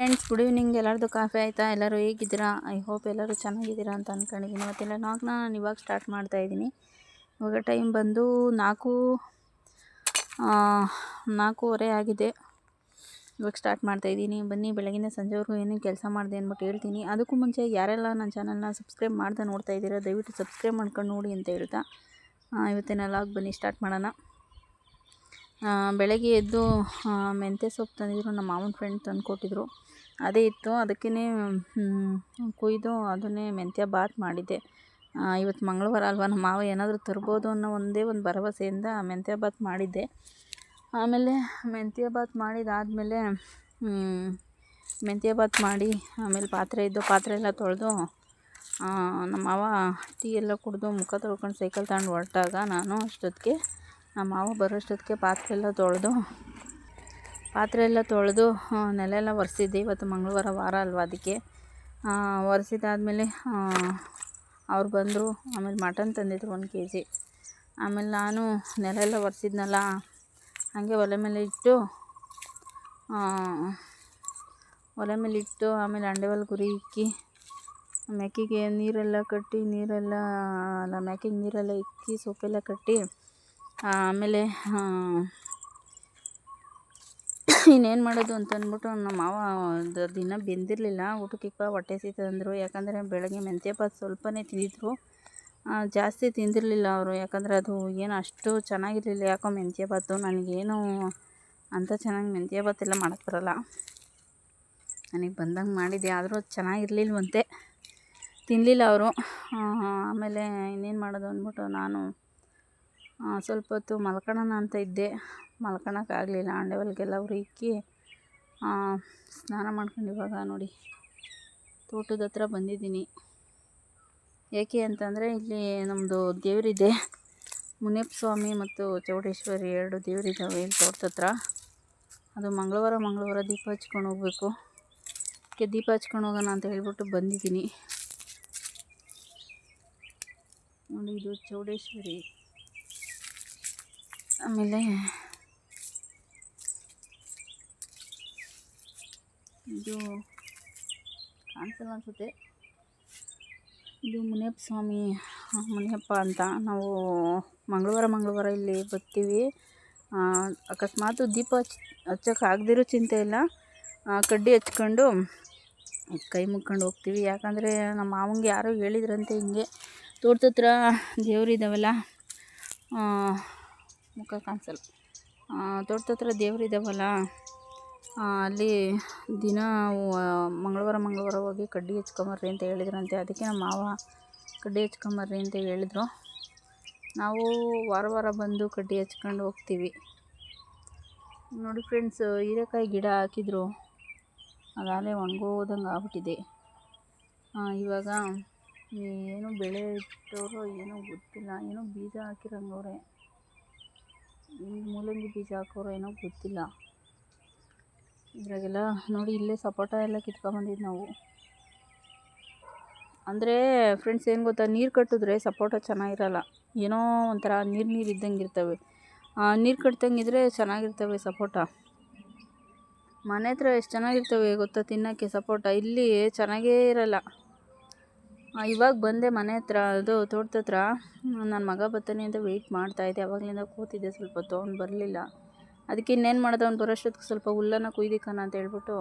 Friends good evening ಎಲ್ಲರದು coffee ಆಯಿತಾ? ಎಲ್ಲರೂ ಹೇಗಿದ್ದೀರಾ? ಐ ಹೋಪ್ ಎಲ್ಲರೂ ಚೆನ್ನಾಗಿದ್ದೀರಾ ಅಂತ ಅಂದ್ಕೊಂಡಿದ್ದೀನಿ ಮತ್ತೆಲ್ಲ ನಾಲ್ಕನ್ನ ನಾನು ಇವಾಗ ಸ್ಟಾರ್ಟ್ ಮಾಡ್ತಾ ಇದ್ದೀನಿ. ಇವಾಗ ಟೈಮ್ ಬಂದು ನಾಲ್ಕು ನಾಲ್ಕೂವರೆ ಆಗಿದೆ. ಇವಾಗ ಸ್ಟಾರ್ಟ್ ಮಾಡ್ತಾ ಇದ್ದೀನಿ. ಬನ್ನಿ, ಬೆಳಗಿನ ಸಂಜೆವರೆಗೂ ಏನೇನು ಕೆಲಸ ಮಾಡಿದೆ ಅಂದ್ಬಿಟ್ಟು ಹೇಳ್ತೀನಿ. ಅದಕ್ಕೂ ಮುಂಚೆ ಯಾರೆಲ್ಲ ನನ್ನ ಚಾನಲ್ನ ಸಬ್ಸ್ಕ್ರೈಬ್ ಮಾಡ್ದೆ ನೋಡ್ತಾ ಇದ್ದೀರಾ, ದಯವಿಟ್ಟು ಸಬ್ಸ್ಕ್ರೈಬ್ ಮಾಡ್ಕೊಂಡು ನೋಡಿ ಅಂತ ಹೇಳ್ತಾ ಇವತ್ತಿನ ಲಾಗ್ ಬನ್ನಿ ಸ್ಟಾರ್ಟ್ ಮಾಡೋಣ. ಬೆಳಗ್ಗೆ ಎದ್ದು ಮೆಂತ್ಯ ಸೊಪ್ಪು ತಂದಿದ್ರು, ನಮ್ಮ ಮಾವನ ಫ್ರೆಂಡ್ ತಂದು ಕೊಟ್ಟಿದ್ರು ಅದೇ ಇತ್ತು. ಅದಕ್ಕೇ ಕೊಯ್ದು ಅದನ್ನೇ ಮೆಂತ್ಯ ಬಾತ್ ಮಾಡಿದ್ದೆ. ಇವತ್ತು ಮಂಗಳವಾರ ಅಲ್ವಾ, ನಮ್ಮ ಮಾವ ಏನಾದರೂ ತರ್ಬೋದು ಅನ್ನೋ ಒಂದೇ ಒಂದು ಭರವಸೆಯಿಂದ ಮೆಂತ್ಯ ಬಾತ್ ಮಾಡಿದ್ದೆ. ಆಮೇಲೆ ಮೆಂತ್ಯ ಬಾತ್ ಮಾಡಿದಾದಮೇಲೆ ಮೆಂತ್ಯ ಬಾತ್ ಮಾಡಿ, ಆಮೇಲೆ ಪಾತ್ರೆ ಇದ್ದು ಪಾತ್ರೆ ಎಲ್ಲ ತೊಳೆದು ನಮ್ಮ ಮಾವ ಟೀ ಎಲ್ಲ ಕುಡಿದು ಮುಖ ತೊಳ್ಕೊಂಡು ಸೈಕಲ್ ತಗೊಂಡು ಹೊರಟಾಗ ನಾನು ಅಷ್ಟೊತ್ತಿಗೆ, ನಮ್ಮ ಮಾವ ಬರೋಷ್ಟೊತ್ತಿಗೆ ಪಾತ್ರೆ ಎಲ್ಲ ತೊಳೆದು ಪಾತ್ರೆ ಎಲ್ಲ ತೊಳೆದು ನೆಲ ಎಲ್ಲ ಒರೆಸಿದ್ದೆ. ಇವತ್ತು ಮಂಗಳವಾರ ವಾರ ಅಲ್ವಾ ಅದಕ್ಕೆ. ಒರೆಸಿದಾದ್ಮೇಲೆ ಅವ್ರು ಬಂದರು. ಆಮೇಲೆ ಮಟನ್ ತಂದಿದ್ರು ಒಂದು ಕೆ ಜಿ ಆಮೇಲೆ ನಾನು ನೆಲ ಎಲ್ಲ ಒರೆಸಿದ್ನಲ್ಲ, ಹಾಗೆ ಒಲೆ ಮೇಲೆ ಇಟ್ಟು ಒಲೆ ಮೇಲೆ ಇಟ್ಟು, ಆಮೇಲೆ ಅಂಡೆವಲ್ ಗುರಿ ಇಕ್ಕಿ ಮೆಕ್ಕಿಗೆ ನೀರೆಲ್ಲ ಕಟ್ಟಿ, ನೀರೆಲ್ಲ, ಅಲ್ಲ ಮೆಕ್ಕಿಗೆ ನೀರೆಲ್ಲ ಇಕ್ಕಿ, ಸೊಪ್ಪೆಲ್ಲ ಕಟ್ಟಿ, ಆಮೇಲೆ ಇನ್ನೇನು ಮಾಡೋದು ಅಂತ ಅಂದ್ಬಿಟ್ಟು ನಮ್ಮ ಮಾವ ದಿನ ಬೆಂದಿರಲಿಲ್ಲ. ಊಟಕ್ಕಿಕ್ಕ ಹೊಟ್ಟೆ ಅಂದರು. ಯಾಕಂದರೆ ಬೆಳಗ್ಗೆ ಮೆಂತ್ಯ ಬಾತ್ ಸ್ವಲ್ಪನೇ ತಿಂದಿದ್ರು. ಜಾಸ್ತಿ ತಿಂದಿರಲಿಲ್ಲ ಅವರು. ಯಾಕಂದರೆ ಅದು ಏನು ಅಷ್ಟು ಚೆನ್ನಾಗಿರಲಿಲ್ಲ. ಯಾಕೋ ಮೆಂತ್ಯ ಬಾತು ನನಗೇನು ಅಂಥ ಚೆನ್ನಾಗಿ ಮೆಂತ್ಯ ಬಾತ್ ಎಲ್ಲ ಮಾಡೋಕ್ಕೆ ಬರಲ್ಲ. ನನಗೆ ಬಂದಂಗೆ ಮಾಡಿದ್ದೆ ಆದರೂ ಅದು ಚೆನ್ನಾಗಿರ್ಲಿಲ್ವಂತೆ. ತಿನ್ನಲಿಲ್ಲ ಅವರು. ಆಮೇಲೆ ಇನ್ನೇನು ಮಾಡೋದು ಅಂದ್ಬಿಟ್ಟು ನಾನು ಸ್ವಲ್ಪ ಹೊತ್ತು ಮಲ್ಕೊಳ್ಳೋಣ ಅಂತ ಇದ್ದೆ. ಮಲ್ಕೊಳಕ್ಕಾಗಲಿಲ್ಲ ಅಂಡೆವಲ್ಗೆಲ್ಲ ಉರಿಕ್ಕಿ ಸ್ನಾನ ಮಾಡ್ಕೊಂಡು ಇವಾಗ ನೋಡಿ ತೋಟದ ಹತ್ರ ಬಂದಿದ್ದೀನಿ. ಏಕೆ ಅಂತಂದರೆ ಇಲ್ಲಿ ನಮ್ಮದು ದೇವರಿದೆ. ಮುನಿಯಪ್ಪ ಸ್ವಾಮಿ ಮತ್ತು ಚೌಡೇಶ್ವರಿ ಎರಡು ದೇವರಿದ್ದಾವೆ ಇಲ್ಲಿ ತೋಟದ ಹತ್ರ. ಅದು ಮಂಗಳವಾರ ಮಂಗಳವಾರ ದೀಪ ಹಚ್ಕೊಂಡು ಹೋಗ್ಬೇಕು. ಅದಕ್ಕೆ ದೀಪ ಹಚ್ಕೊಂಡು ಹೋಗೋಣ ಅಂತ ಹೇಳ್ಬಿಟ್ಟು ಬಂದಿದ್ದೀನಿ. ನೋಡಿ ಇದು ಚೌಡೇಶ್ವರಿ. ಆಮೇಲೆ ಇದು ಕಾಣಿಸಲ್ಲ ಅನ್ಸುತ್ತೆ ಇದು ಮುನಿಯಪ್ಪ ಸ್ವಾಮಿ ಮುನಿಯಪ್ಪ ಅಂತ ನಾವು ಮಂಗಳವಾರ ಮಂಗಳವಾರ ಇಲ್ಲಿ ಬರ್ತೀವಿ. ಅಕಸ್ಮಾತ್ ದೀಪ ಹಚ್ ಹಚ್ಚಕ್ಕೆ ಆಗದಿರೋ ಚಿಂತೆ ಇಲ್ಲ. ಕಡ್ಡಿ ಹಚ್ಕೊಂಡು ಕೈ ಮುಕ್ಕೊಂಡು ಹೋಗ್ತೀವಿ. ಯಾಕಂದರೆ ನಮ್ಮ ಮಾವಂಗೆ ಯಾರೋ ಹೇಳಿದ್ರಂತೆ ಹಿಂಗೆ. ತೋಟದ ಹತ್ರ ದೇವರಿದ್ದಾವಲ್ಲ ಮುಖ ಕಾಣಿಸಲ್ಲ. ತೋಟದ ಹತ್ರ ದೇವರಿದ್ದಾವಲ್ಲ ಅಲ್ಲಿ ದಿನ ಮಂಗಳವಾರ ಮಂಗಳವಾರ ಹೋಗಿ ಕಡ್ಡಿ ಹಚ್ಕೊಂಬರ್ರಿ ಅಂತ ಹೇಳಿದ್ರಂತೆ. ಅದಕ್ಕೆ ನಮ್ಮ ಮಾವ ಕಡ್ಡಿ ಹಚ್ಕೊಂಬರ್ರಿ ಅಂತ ಹೇಳಿದ್ರು. ನಾವು ವಾರ ವಾರ ಬಂದು ಕಡ್ಡಿ ಹಚ್ಕೊಂಡು ಹೋಗ್ತೀವಿ. ನೋಡಿ ಫ್ರೆಂಡ್ಸ್ ಹೀರೆಕಾಯಿ ಗಿಡ ಹಾಕಿದ್ರು. ಅದಾಗಲೇ ಒಣಗೋದಂಗೆ ಆಗ್ಬಿಟ್ಟಿದೆ. ಇವಾಗ ಏನು ಬೆಳೆ ಇಟ್ಟವರು ಏನೂ ಗೊತ್ತಿಲ್ಲ. ಏನೋ ಬೀಜ ಹಾಕಿರಂಗವ್ರೆ. ಮೂಲಂಗಿ ಬೀಜ ಹಾಕೋರು ಏನೋ ಗೊತ್ತಿಲ್ಲ. ಇದ್ರಾಗೆಲ್ಲ ನೋಡಿ ಇಲ್ಲೇ ಸಪೋಟ ಎಲ್ಲ ಕಿತ್ಕೊಂಬಂದಿದ್ದು ನಾವು. ಅಂದರೆ ಫ್ರೆಂಡ್ಸ್ ಏನು ಗೊತ್ತಾ, ನೀರು ಕಟ್ಟಿದ್ರೆ ಸಪೋಟ ಚೆನ್ನಾಗಿರಲ್ಲ. ಏನೋ ಒಂಥರ ನೀರು ನೀರು ಇದ್ದಂಗೆ ಇರ್ತವೆ. ನೀರು ಕಟ್ಟಿದಂಗಿದ್ರೆ ಚೆನ್ನಾಗಿರ್ತವೆ ಸಪೋಟ. ಮನೆ ಹತ್ರ ಎಷ್ಟು ಚೆನ್ನಾಗಿರ್ತವೆ ಗೊತ್ತಾ ತಿನ್ನೋಕ್ಕೆ ಸಪೋಟ? ಇಲ್ಲಿ ಚೆನ್ನಾಗೇ ಇರಲ್ಲ. ಇವಾಗ ಬಂದೆ ಮನೆ ಹತ್ರ, ಅದು ತೋಟದ ಹತ್ರ. ನನ್ನ ಮಗ ಬರ್ತಾನೆ ಅಂತ ವೆಯ್ಟ್ ಮಾಡ್ತಾಯಿದ್ದೆ ಅವಾಗಲಿಂದ ಕೂತಿದ್ದೆ ಸ್ವಲ್ಪ ಅವ್ನು ಬರಲಿಲ್ಲ. ಅದಕ್ಕೆ ಇನ್ನೇನು ಮಾಡಿದೆ ಅವ್ನು ಬರೋಷ್ಟೊತ್ತಿಗೆ ಸ್ವಲ್ಪ ಹುಲ್ಲನ್ನು ಕುಯ್ದಿಕ್ಕೋಣ ಅಂತ ಹೇಳ್ಬಿಟ್ಟು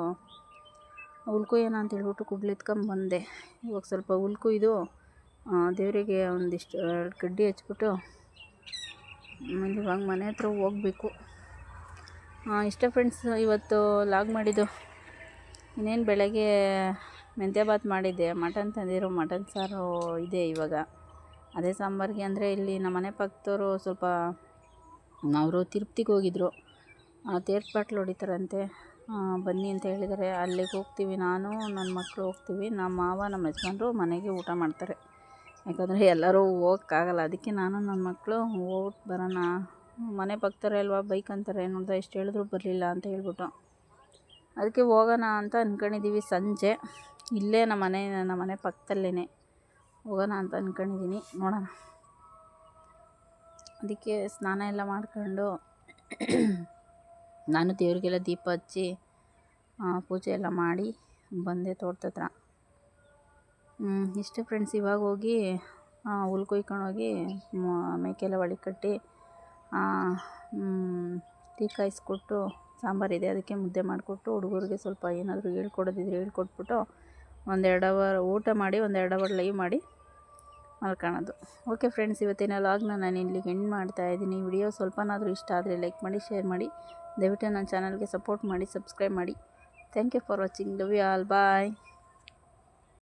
ಹುಲ್ ಕೊಯ್ಯೋಣ ಅಂತ ಹೇಳ್ಬಿಟ್ಟು ಕುಡ್ಲು ಬಂದೆ. ಇವಾಗ ಸ್ವಲ್ಪ ಹುಲ್ ದೇವರಿಗೆ ಒಂದಿಷ್ಟು ಕಡ್ಡಿ ಹಚ್ಬಿಟ್ಟು ಆಮೇಲೆ ಇವಾಗ ಮನೆ ಹತ್ರ ಹೋಗ್ಬೇಕು. ಇಷ್ಟೇ ಫ್ರೆಂಡ್ಸ್ ಇವತ್ತು ಲಾಗ್ ಮಾಡಿದ್ದು. ಇನ್ನೇನು ಬೆಳಗ್ಗೆ ಮೆಂತ್ಯ ಬಾತ್ ಮಾಡಿದ್ದೆ. ಮಟನ್ ತಂದಿರೋ ಮಟನ್ ಸಾರು ಇದೆ ಇವಾಗ. ಅದೇ ಸಾಂಬಾರಿಗೆ ಅಂದರೆ ಇಲ್ಲಿ ನಮ್ಮ ಮನೆ ಪಕ್ಕದವರು ಸ್ವಲ್ಪ, ಅವರು ತಿರುಪ್ತಿಗೆ ಹೋಗಿದ್ರು. ತೇರ್ಪಾಟ್ಲು ಹೊಡಿತಾರಂತೆ. ಆ, ಬನ್ನಿ ಅಂತ ಹೇಳಿದ್ದಾರೆ ಅಲ್ಲಿಗೆ ಹೋಗ್ತೀವಿ ನಾನು ನನ್ನ ಮಕ್ಕಳು ಹೋಗ್ತೀವಿ. ನಮ್ಮ ಮಾವ ನಮ್ಮ ಯಜಮಾನ್ರು ಮನೆಗೆ ಊಟ ಮಾಡ್ತಾರೆ. ಯಾಕಂದರೆ ಎಲ್ಲರೂ ಹೋಗೋಕ್ಕಾಗಲ್ಲ. ಅದಕ್ಕೆ ನಾನು ನನ್ನ ಮಕ್ಕಳು ಹೋಗ್ಬಿಟ್ಟು ಬರೋಣ. ಮನೆ ಪಕ್ಕದವ್ರೆ ಅಲ್ವಾ? ಬೈಕ್ ಅಂತಾರೆ. ನೋಡ್ದೆ ಎಷ್ಟು ಹೇಳಿದ್ರು ಬರಲಿಲ್ಲ ಅಂತ ಹೇಳ್ಬಿಟ್ಟು. ಅದಕ್ಕೆ ಹೋಗೋಣ ಅಂತ ಅಂದ್ಕೊಂಡಿದ್ದೀವಿ ಸಂಜೆ. ಇಲ್ಲೇ ನಮ್ಮ ಮನೆ ನಮ್ಮ ಮನೆ ಪಕ್ಕದಲ್ಲೇ ಹೋಗೋಣ ಅಂತ ಅಂದ್ಕೊಂಡಿದ್ದೀನಿ ನೋಡೋಣ. ಅದಕ್ಕೆ ಸ್ನಾನ ಎಲ್ಲ ಮಾಡ್ಕೊಂಡು ನಾನು ದೇವರಿಗೆಲ್ಲ ದೀಪ ಹಚ್ಚಿ ಪೂಜೆ ಎಲ್ಲ ಮಾಡಿ ಬಂದೆ ತೋಟದ ಹತ್ರ. ಇಷ್ಟೇ ಫ್ರೆಂಡ್ಸ್ ಇವಾಗ ಹೋಗಿ ಹುಲ್ ಕೊಯ್ಕೊಂಡೋಗಿ ಮೇಕೆಲ್ಲ ಒಳಗೆ ಕಟ್ಟಿ ಟೀ ಕಾಯಿಸ್ಕೊಟ್ಟು ಸಾಂಬಾರಿದೆ ಅದಕ್ಕೆ ಮುದ್ದೆ ಮಾಡಿಕೊಟ್ಟು ಹುಡುಗರಿಗೆ ಸ್ವಲ್ಪ ಏನಾದರೂ ಹೇಳ್ಕೊಡೋದಿದ್ರೆ ಹೇಳ್ಕೊಟ್ಬಿಟ್ಟು ಒಂದೆರಡು ಅವರ್ ಊಟ ಮಾಡಿ, ಒಂದೆರಡು ಅವರ್ ಲೈವ್ ಮಾಡಿ ಮಲ್ಕೊಳ್ಳೋದು ಓಕೆ ಫ್ರೆಂಡ್ಸ್ ಇವತ್ತಿನ ಲಾಗ್ನ ನಾನು ಇಲ್ಲಿಗೆ ಎಂಡ್ ಮಾಡ್ತಾ ಇದ್ದೀನಿ. ವಿಡಿಯೋ ಸ್ವಲ್ಪನಾದರೂ ಇಷ್ಟ ಆದರೆ ಲೈಕ್ ಮಾಡಿ ಶೇರ್ ಮಾಡಿ. ದಯವಿಟ್ಟು ನನ್ನ ಚಾನಲ್ಗೆ ಸಪೋರ್ಟ್ ಮಾಡಿ ಸಬ್ಸ್ಕ್ರೈಬ್ ಮಾಡಿ. Thank you for watching love you all bye